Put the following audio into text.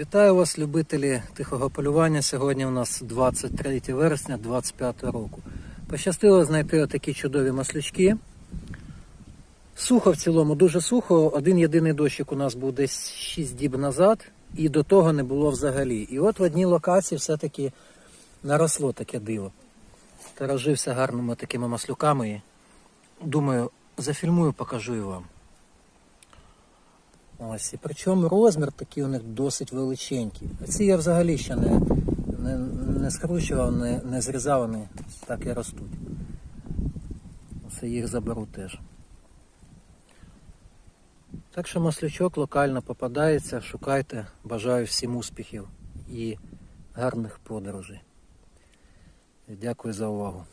Вітаю вас, любителі тихого полювання. Сьогодні у нас 23 вересня 25 року. Пощастило знайти отакі чудові маслючки. Сухо в цілому, дуже сухо. Один єдиний дощик у нас був десь 6 діб назад, і до того не було взагалі. І от в одній локації все-таки наросло таке диво. Торожився гарними такими маслюками. І думаю, зафільмую, покажу і вам. Ось, і причому розмір такий у них досить величенький. Ці я взагалі ще не, не, не скручував, не, не зрізав, вони так і ростуть. Це їх заберу теж. Так що маслючок локально попадається, шукайте, бажаю всім успіхів і гарних подорожей. Дякую за увагу.